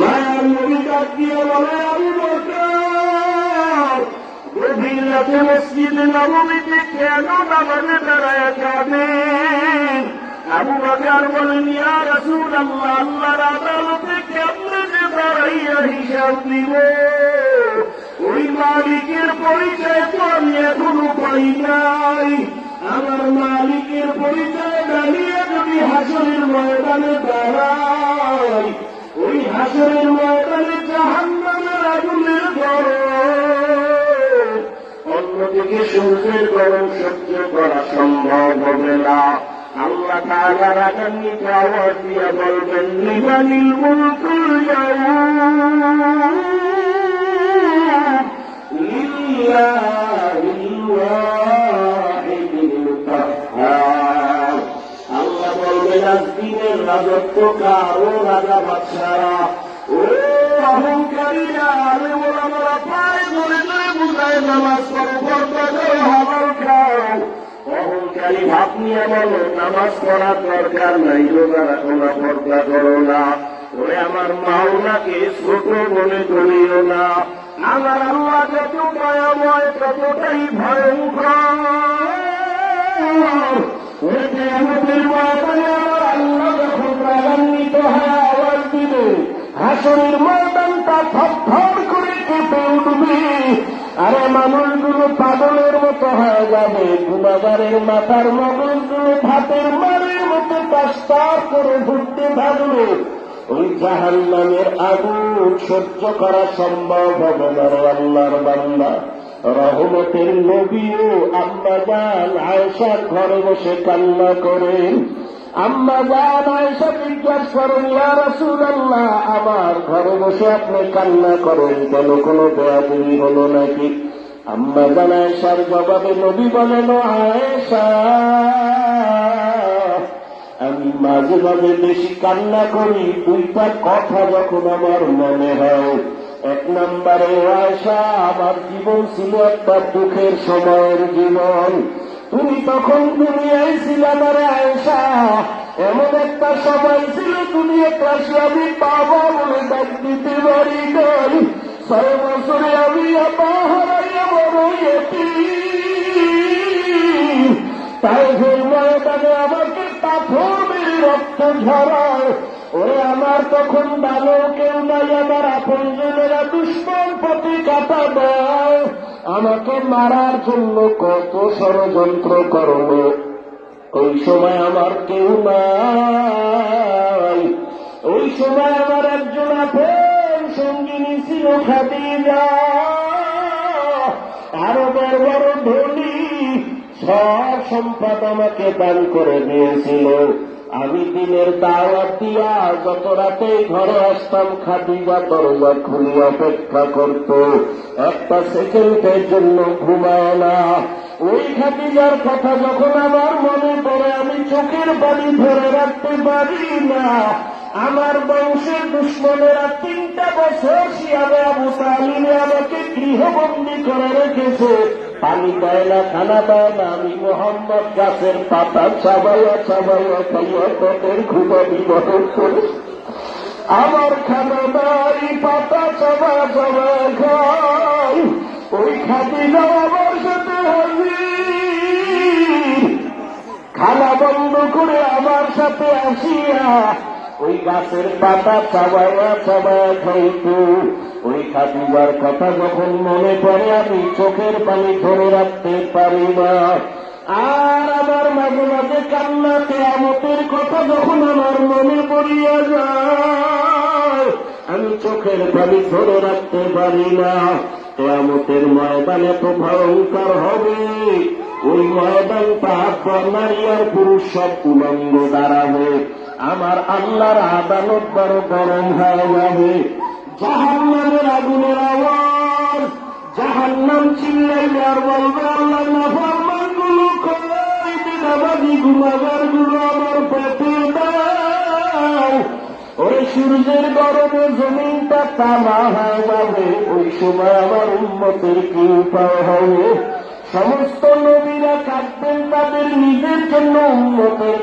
মায়ার নবী কেন নামাজে দাঁড়ায় যাবেন আবু বকর বলেন ইয়া যে দাঁড়াইয়া হিসাব দিব ওই মালিকের পরিচয় তো আমি এখনও পাই নাই আমার মালিকের পরিচয় দাঁড়িয়ে যদি হাসরের ময়দানে দাঁড়াই সূর্যের গরম সহ্য করা সম্ভব হবে না। আল্লাহ তাআলার আগামীতে আওয়াজ দিয়ে বলবেন লিমানিল মুলকুল দিনের রাজত্ব কারও রাজা বাদশারা ও অহংকারীরা অহংকারী ভাব নিয়ে বলো নামাজ পড়ার দরকার নাই রোজা পর্দা করো না ওরে আমার মাওলাকে ছোট মনে করিও না আমার আল্লাহ যত মায়াময় ততটাই ভয়ঙ্কর ওরে কেয়ামতের ময়দানে আল্লাহ যখন রাগান্বিত হয়ে হাসরের ময়দানটা থর করে কেঁপে উঠবে। আরে মানুষগুলো পাগলের মতো হয়ে যাবে। গুণাগারের মাথার মগজগুলো ভাতের মারের মতো পাস্তার করে ঘুরতে থাকবে ওই জাহান নামের আগুন সহ্য করা সম্ভব হবে না আল্লাহর বান্দা। রহমতের নবীও আম্মা যান আয়সার ঘরে বসে কান্না করেন। আম্মা যান আয়সা জিজ্ঞাসা করেন, ইয়া আমার ঘরে বসে আপনি কান্না করেন কেন? কোনো বেয়াদবি হলো নাকি? আম্মা জান আয়সার জবাবে নবী বলেন, "ও আয়েশা, আমি মাঝে মাঝে বেশি কান্না করি। দুইটা কথা যখন আমার মনে হয়, এক নম্বরে আয়সা আমার জীবন ছিল একটা দুঃখের সময়ের জীবন। তুমি তখন দুনিয়ায় ছিলে আমার আয়সা এমন একটা সময় ছিল তুমি একটা আমি পাবো বলে ডাক দিতে পারি নাই। ছয় বছরে আমি আপা। তাই সেই ময়দানে আমাকে পাথর মেরে রক্ত ঝরায়। ওরে আমার তখন ভালো কেউ নাই, আমার আপনজনেরা দুশ্মন প্রতি কাটা দেয় আমাকে মারার জন্য কত ষড়যন্ত্র করল। ওই সময় আমার কেউ নাই। ওই সময় আমার একজন আপন সঙ্গিনী ছিল খাদিজা। আরবের বড় ধনী সব সম্পদ আমাকে দান করে দিয়েছিল। আমি দিনের দাওয়াত দিয়া যত রাতে ঘরে আসতাম, খাদিজা দরজা খুলে অপেক্ষা করত। একটা সেকেন্ডের জন্য ঘুমায় না। ওই খাদিজার কথা যখন আমার মনে পড়ে, আমি চোখের বাড়ি ধরে রাখতে পারি না। আমার বংশের দুশ্মনেরা তিনটা বছর শিয়াবে আবু তালিমে আমাকে গৃহবন্দী করে রেখেছে। দেয় না খানা দেয় না আমি মোহাম্মদ গাছের পাতা চাবাইয়া চাবাইয়া খাইয়া পেটের ঘুমা বিবরণ করে। আমার খানা নাই পাতা চাবা চাবা খাই ওই খাদিনা আমার সাথে খানা বন্ধ করে আমার সাথে আসিয়া ওই গাছের পাতা চাবায়া চাবায়া খাইত ওই খাদিবার কথা যখন মনে পড়ে আমি চোখের পানি ধরে রাখতে পারি না আর আমার মাঝে মাঝে কান্না কেয়ামতের কথা যখন আমার মনে পড়িয়া যায়, আমি চোখের পানি ধরে রাখতে পারি না। কেয়ামতের ময়দান এত ভয়ঙ্কর হবে। ওই ময়দানটা নারী আর পুরুষ সব উলঙ্গ দাঁড়াবে আমার আল্লাহর আদালত বড় গরম হয়ে যাবে। জাহান্নামের আগুনের আওয়াজ, জাহান্নাম চিল্লাইলে আর বলবে, আল্লাহ নাফরমানগুলো কই? গুণাগারগুলো আমার পেটে দাও। ওই সূর্যের গরমে জমিনটা তামা হয়ে যাবে। ওই সময় আমার উন্মতের কি উপায় হবে। সমস্ত নবীরা কাঁদবেন, তাদের নিজের জন্য উন্মতের